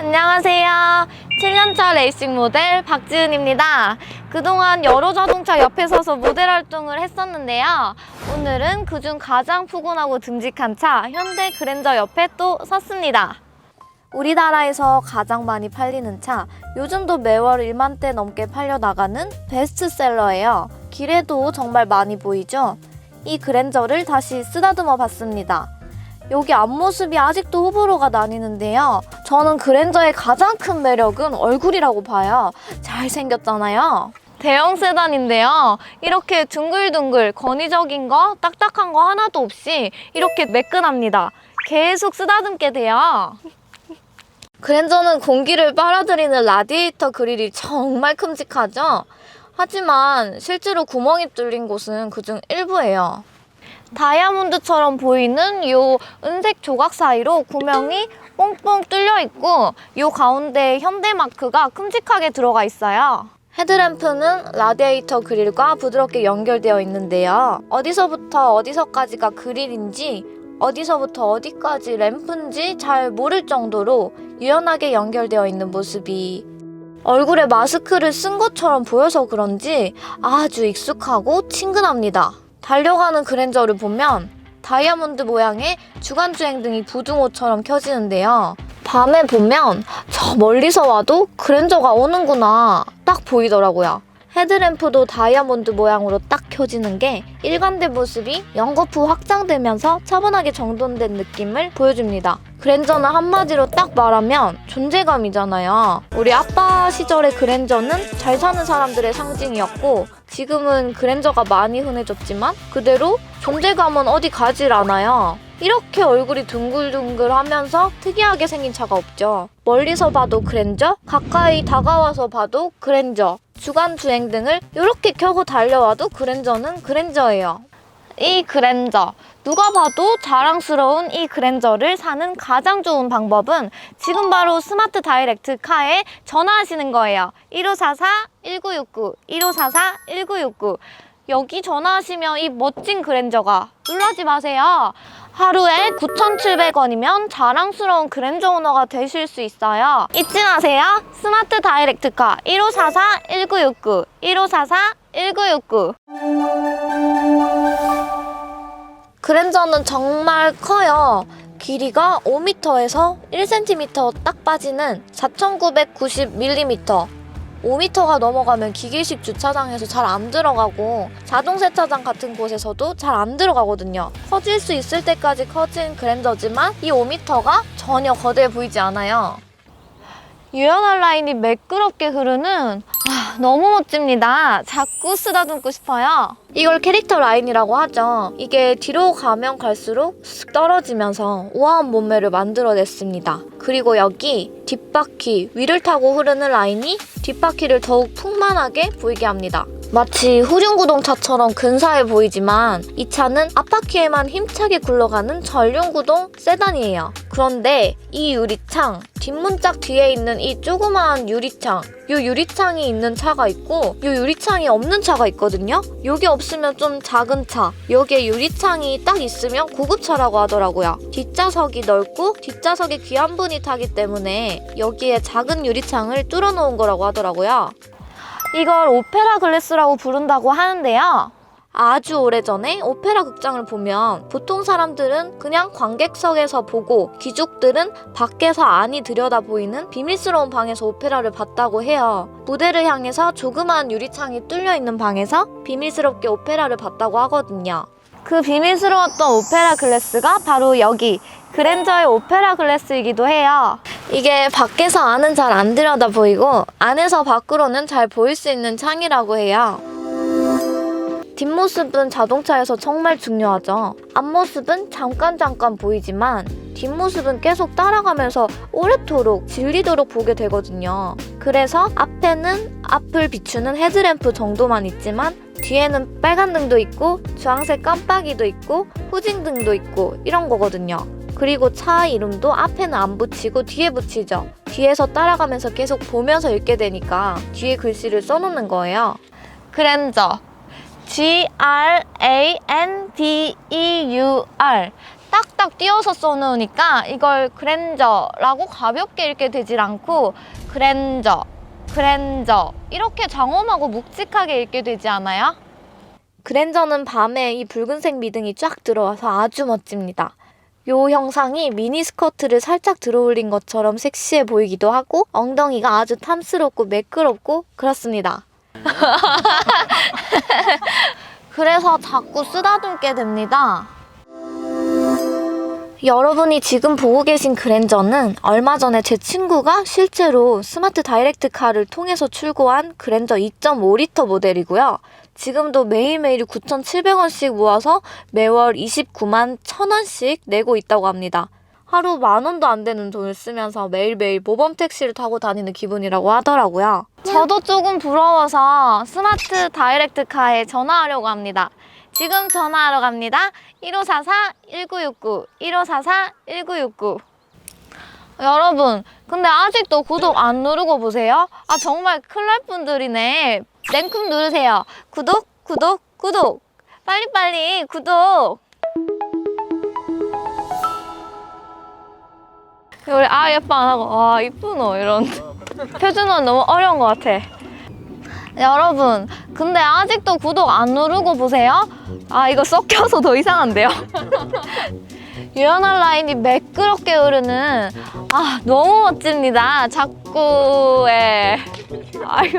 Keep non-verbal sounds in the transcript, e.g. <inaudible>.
안녕하세요. 7년차 레이싱 모델 박지은입니다. 그동안 여러 자동차 옆에 서서 모델 활동을 했었는데요. 오늘은 그중 가장 푸근하고 듬직한 차 현대 그랜저 옆에 또 섰습니다. 우리나라에서 가장 많이 팔리는 차, 요즘도 매월 1만 대 넘게 팔려 나가는 베스트셀러예요. 길에도 정말 많이 보이죠? 이 그랜저를 다시 쓰다듬어 봤습니다. 여기 앞모습이 아직도 호불호가 나뉘는데요. 저는 그랜저의 가장 큰 매력은 얼굴이라고 봐요. 잘생겼잖아요. 대형 세단인데요. 이렇게 둥글둥글 건의적인 거, 딱딱한 거 하나도 없이 이렇게 매끈합니다. 계속 쓰다듬게 돼요. 그랜저는 공기를 빨아들이는 라디에이터 그릴이 정말 큼직하죠? 하지만 실제로 구멍이 뚫린 곳은 그중 일부예요. 다이아몬드처럼 보이는 요 은색 조각 사이로 구멍이 뽕뽕 뚫려 있고 요 가운데 현대 마크가 큼직하게 들어가 있어요. 헤드램프는 라디에이터 그릴과 부드럽게 연결되어 있는데요. 어디서부터 어디서까지가 그릴인지 어디서부터 어디까지 램프인지 잘 모를 정도로 유연하게 연결되어 있는 모습이 얼굴에 마스크를 쓴 것처럼 보여서 그런지 아주 익숙하고 친근합니다. 달려가는 그랜저를 보면 다이아몬드 모양의 주간주행 등이 부등호처럼 켜지는데요. 밤에 보면 저 멀리서 와도 그랜저가 오는구나 딱 보이더라고요. 헤드램프도 다이아몬드 모양으로 딱 켜지는 게 일관된 모습이 연거푸 확장되면서 차분하게 정돈된 느낌을 보여줍니다. 그랜저는 한마디로 딱 말하면 존재감이잖아요. 우리 아빠 시절의 그랜저는 잘 사는 사람들의 상징이었고 지금은 그랜저가 많이 흔해졌지만 그대로 존재감은 어디 가질 않아요. 이렇게 얼굴이 둥글둥글 하면서 특이하게 생긴 차가 없죠. 멀리서 봐도 그랜저, 가까이 다가와서 봐도 그랜저, 주간 주행 등을 이렇게 켜고 달려와도 그랜저는 그랜저예요. 이 그랜저. 누가 봐도 자랑스러운 이 그랜저를 사는 가장 좋은 방법은 지금 바로 스마트 다이렉트 카에 전화하시는 거예요. 1544-1969, 1544-1969. 여기 전화하시면 이 멋진 그랜저가 놀라지 마세요. 하루에 9,700원이면 자랑스러운 그랜저 오너가 되실 수 있어요. 잊지 마세요. 스마트 다이렉트카 1544-1969, 1544-1969. 그랜저는 정말 커요. 길이가 5m에서 1cm 딱 빠지는 4,990mm. 5m가 넘어가면 기계식 주차장에서 잘 안 들어가고 자동 세차장 같은 곳에서도 잘 안 들어가거든요. 커질 수 있을 때까지 커진 그랜저지만 이 5m가 전혀 거대해 보이지 않아요. 유연한 라인이 매끄럽게 흐르는 아, 너무 멋집니다. 자꾸 쓰다듬고 싶어요. 이걸 캐릭터 라인이라고 하죠. 이게 뒤로 가면 갈수록 쓱 떨어지면서 우아한 몸매를 만들어냈습니다. 그리고 여기 뒷바퀴 위를 타고 흐르는 라인이 뒷바퀴를 더욱 풍만하게 보이게 합니다. 마치 후륜구동차처럼 근사해 보이지만 이 차는 앞바퀴에만 힘차게 굴러가는 전륜구동 세단이에요. 그런데 이 유리창, 뒷문짝 뒤에 있는 이 조그마한 유리창, 이 유리창이 있는 차가 있고 이 유리창이 없는 차가 있거든요. 여기 없으면 좀 작은 차, 여기에 유리창이 딱 있으면 고급차라고 하더라고요. 뒷좌석이 넓고 뒷좌석에 귀한 분이 타기 때문에 여기에 작은 유리창을 뚫어놓은 거라고 하더라고요. 이걸 오페라 글래스라고 부른다고 하는데요. 아주 오래전에 오페라 극장을 보면 보통 사람들은 그냥 관객석에서 보고 귀족들은 밖에서 안이 들여다 보이는 비밀스러운 방에서 오페라를 봤다고 해요. 무대를 향해서 조그마한 유리창이 뚫려 있는 방에서 비밀스럽게 오페라를 봤다고 하거든요. 그 비밀스러웠던 오페라 글래스가 바로 여기 그랜저의 오페라 글래스이기도 해요. 이게 밖에서 안은 잘 안 들여다 보이고 안에서 밖으로는 잘 보일 수 있는 창이라고 해요. 뒷모습은 자동차에서 정말 중요하죠. 앞모습은 잠깐 잠깐 보이지만 뒷모습은 계속 따라가면서 오래도록 질리도록 보게 되거든요. 그래서 앞에는 앞을 비추는 헤드램프 정도만 있지만 뒤에는 빨간 등도 있고 주황색 깜빡이도 있고 후진등도 있고 이런 거거든요. 그리고 차 이름도 앞에는 안 붙이고 뒤에 붙이죠. 뒤에서 따라가면서 계속 보면서 읽게 되니까 뒤에 글씨를 써놓는 거예요. 그랜저 G R A N D E U R 딱딱 띄어서 써놓으니까 이걸 그랜저라고 가볍게 읽게 되질 않고 그랜저, 그랜저 이렇게 장엄하고 묵직하게 읽게 되지 않아요? 그랜저는 밤에 이 붉은색 미등이 쫙 들어와서 아주 멋집니다. 요 형상이 미니스커트를 살짝 들어올린 것처럼 섹시해 보이기도 하고 엉덩이가 아주 탐스럽고 매끄럽고 그렇습니다. <laughs> 그래서 자꾸 쓰다듬게 됩니다. 여러분이 지금 보고 계신 그랜저는 얼마 전에 제 친구가 실제로 스마트 다이렉트 카를 통해서 출고한 그랜저 2.5리터 모델이고요. 지금도 매일매일 9,700원씩 모아서 매월 29만 1,000원씩 내고 있다고 합니다. 하루 만 원도 안 되는 돈을 쓰면서 매일매일 모범 택시를 타고 다니는 기분이라고 하더라고요. 저도 조금 부러워서 스마트 다이렉트 카에 전화하려고 합니다. 지금 전화하러 갑니다. 1544-1969, 1544-1969. 여러분, 근데 아직도 구독 안 누르고 보세요? 아, 정말 큰일 날 분들이네. 냉큼 누르세요. 구독, 구독, 구독. 빨리빨리 구독. 우리 아 예뻐 안 하고 와 이쁘노 이런 표준어는 너무 어려운 것 같아. 여러분, 근데 아직도 구독 안 누르고 보세요? 아, 이거 섞여서 더 이상한데요? <laughs> 유연한 라인이 매끄럽게 흐르는, 아, 너무 멋집니다. 자꾸, 예. 아이고,